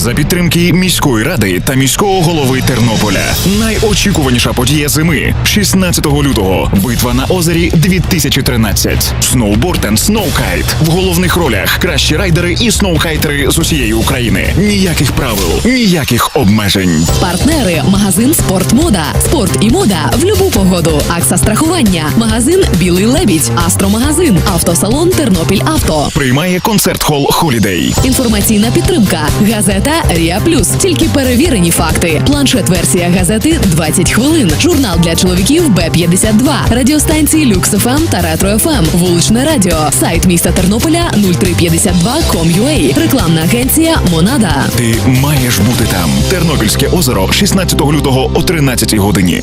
За підтримки міської ради та міського голови Тернополя. Найочікуваніша подія зими 16 лютого. Битва на озері 2013. Сноуборд and сноукайт. В головних ролях кращі райдери і сноухайтери з усієї України. Ніяких правил, ніяких обмежень. Партнери магазин Спортмода. Спорт і мода в любу погоду. Акса страхування. Магазин Білий Лебідь. Астромагазин. Автосалон Тернопіль Авто. Приймає концерт хол Холідей. Інформаційна підтримка. Газета Ріа Плюс. Тільки перевірені факти. Планшет-версія газети 20 хвилин. Журнал для чоловіків Б52. Радіостанції Люкс ФМ та Ретро ФМ. Вуличне радіо. Сайт міста Тернополя 0352.com.ua. Рекламна агенція Монада. Ти маєш бути там. Тернопільське озеро 16 лютого о 13 годині.